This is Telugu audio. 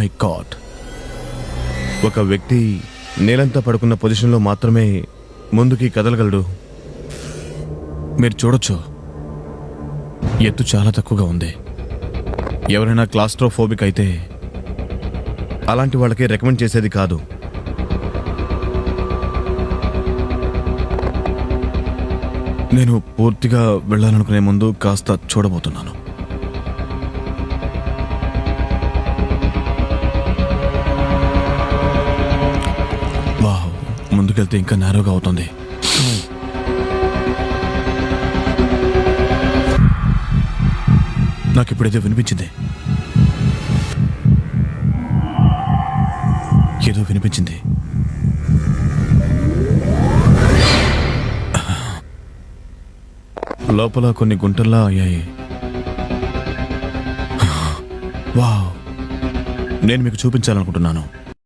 My God. ఒక వ్యక్తి నేలంతా పడుకున్న పొజిషన్లో మాత్రమే ముందుకి కదలగలడు. మీరు చూడొచ్చు. ఎత్తు చాలా తక్కువగా ఉంది. ఎవరైనా క్లాస్ట్రోఫోబిక్ అయితే అలాంటి వాళ్ళకి రికమెండ్ చేసేది కాదు. నేను పూర్తిగా వెళ్ళాలనుకునే ముందు కాస్త చూడబోతున్నాను. ముందుకెళ్తే ఇంకా నేరోగా అవుతుంది. నాకు ఇప్పుడేదో వినిపించింది. ఏదో వినిపించింది. లోపల కొన్ని గుంటల్లా అయ్యాయి. వావ్. నేను మీకు చూపించాలనుకుంటున్నాను.